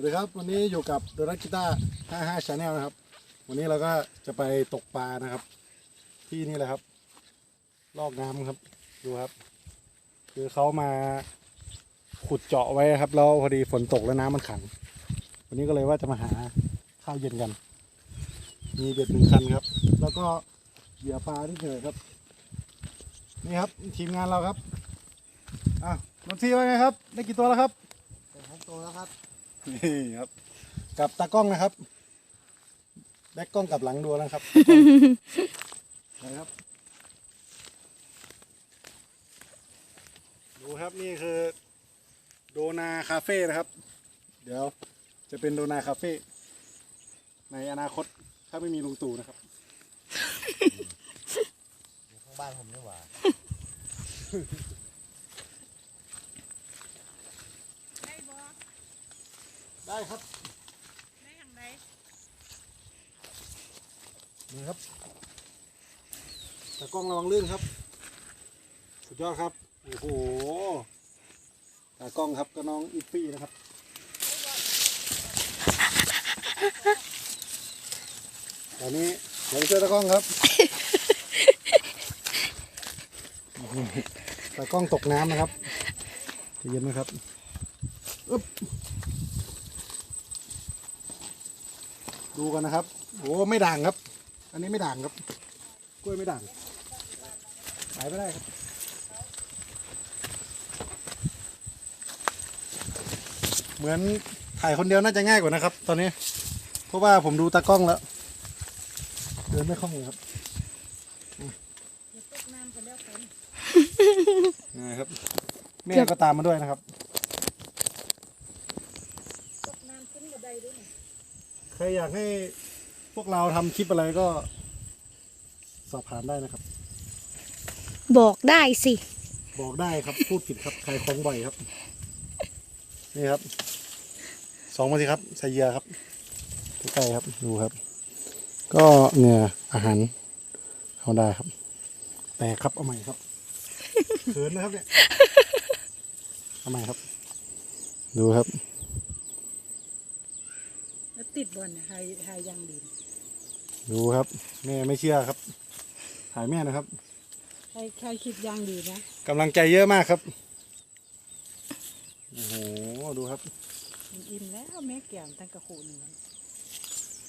วัสดีครับ วันนี้อยู่กับโดนัทกีตาร์55 Channel นะครับ วันนี้เราก็จะไปตกปลานะครับ ที่นี่แหละครับ ลอกน้ำครับ ดูครับ คือเขามาขุดเจาะไว้ครับ แล้วพอดีฝนตกแล้วน้ำมันขัง วันนี้ก็เลยว่าจะมาหาข้าวเย็นกัน มีเบ็ดหนึ่งคันครับ แล้วก็เหยื่อปลาที่เฉยครับ นี่ครับทีมงานเราครับ อะนนทีว่าไงครับ ได้กี่ตัวแล้วครับเป็นทั้งตัวแล้วครับ นี่ครับ กับตากล้องนะครับ แบ็กกล้องกับหลังดูนะครับนะครับ ดูครับนี่คือ โดนาคาเฟ่นะครับ เดี๋ยวจะเป็นโดนาคาเฟ่ในอนาคตถ้าไม่มีลุงตู่นะครับ อยู่ข้างบ้านผมนี่หว่า ได้บ่ ได้ครับได้อย่างไรนี่ครับตากล้องระวังลื่นครับ สุดยอดครับ โอ้โหตากล้องครับก็น้องอิฟฟี่นะครับตอนนี้เดี๋ยวไปช่วยตากล้องครับตากล้องตกน้ำนะครับใจเย็นนะครับอึ๊บ ดูกันนะครับ โอ้ไม่ด่างครับ อันนี้ไม่ด่างครับ กล้วยไม่ด่าง ขายไม่ได้ครับ เหมือนถ่ายคนเดียวน่าจะง่ายกว่านะครับ ตอนนี้ เพราะว่าผมดูตากล้องแล้ว เดินไม่คล่องเลยครับอย่าตกน้ำกันแล้วกันนะครับ แม่ก็ตามมาด้วยนะครับ ตกน้ำขึ้นบันไดด้วยนี่ ใครอยากให้พวกเราทำคลิปอะไรก็ สอบถามได้นะครับ บอกได้สิ บอกได้ครับ พูดผิดครับใครคล้องบ่อยครับ นี่ครับ สองมาสิครับใส่เหยื่อครับใกล้ๆครับดูครับ ก็เหงื่ออาหารเอาได้ครับ แต่ครับเอาใหม่ครับเขินนะครับเนี่ยเอาใหม่ครับ ดูครับ แล้วติดบอลเนี่ยหายหายยังดีดูครับ แม่ไม่เชื่อครับถ่ายแม่นะครับ ใครใครคิดยังดีนะกำลังใจเยอะมากครับ โอ้โห ดูครับ มันอิ่มแล้วแม่แก้มตั้งกระโขนหนึ่งแล้ว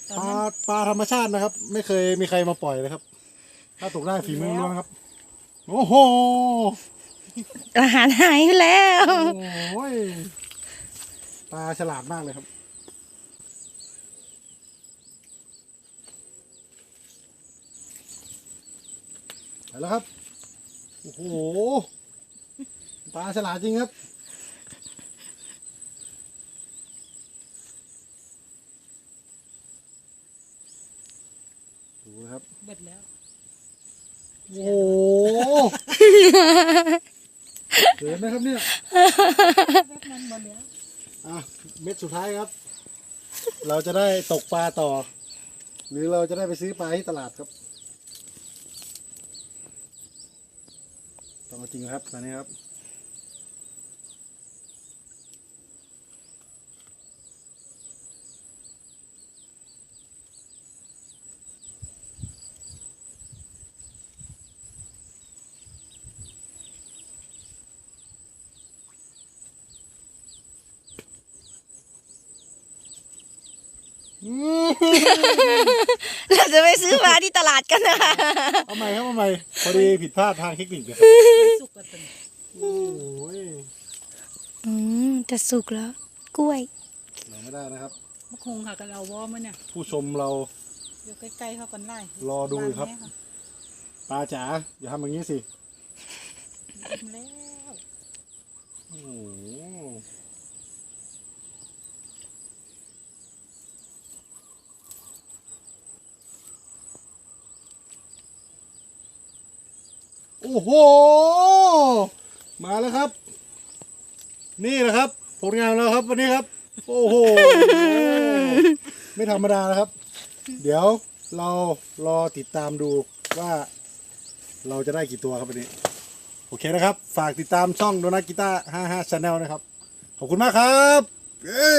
ตอนปลานั้นปลาธรรมชาตินะครับ ไม่เคยมีใครมาปล่อยเลยครับ ถ้าตกได้ฝีมือล้วนๆครับ โอ้โห อาหารหายไปแล้ว โอ้ยปลาฉลาดมากเลยครับ ไปแล้วครับ โอ้โห ปลาฉลาดจริงครับ ดูนะครับ เบิดแล้ว โอ้โหเกินนะครับเนี่ย แบบนั้นหมดแล้ว อะเม็ดสุดท้ายครับ เราจะได้ตกปลาต่อ หรือเราจะได้ไปซื้อปลาที่ตลาดครับ ต้องเอาจริงครับตอนนี้ครับ เราจะไปซื้อมาที่ตลาดกันนะคะเอาใหม่ครับเอาใหม่พอดีผิดพลาดทางเทคนิคนะครับไม่สุกกันตึงโอ้ยอืมจะสุกแล้ว กล้วยเราไม่ได้นะครับมะคงหากันเอาวอมันเนี่ย ผู้ชมเราอยู่ใกล้ๆเขากันไล่รอดูอยู่ครับานแม่ปลาจ๋าอย่าทำอย่างนี้สิค่ะอิ่มแล้วโอ้ โอ้โห มาแล้วครับ นี่แหละครับ ผลงานเราครับวันนี้ครับ โอ้โห ไม่ธรรมดานะครับ เดี๋ยวเรารอติดตามดูว่าเราจะได้กี่ตัวครับวันนี้ โอเคนะครับ ฝากติดตามช่องโดนัทกีตาร์55 Channel นะครับ ขอบคุณมากครับ เอ้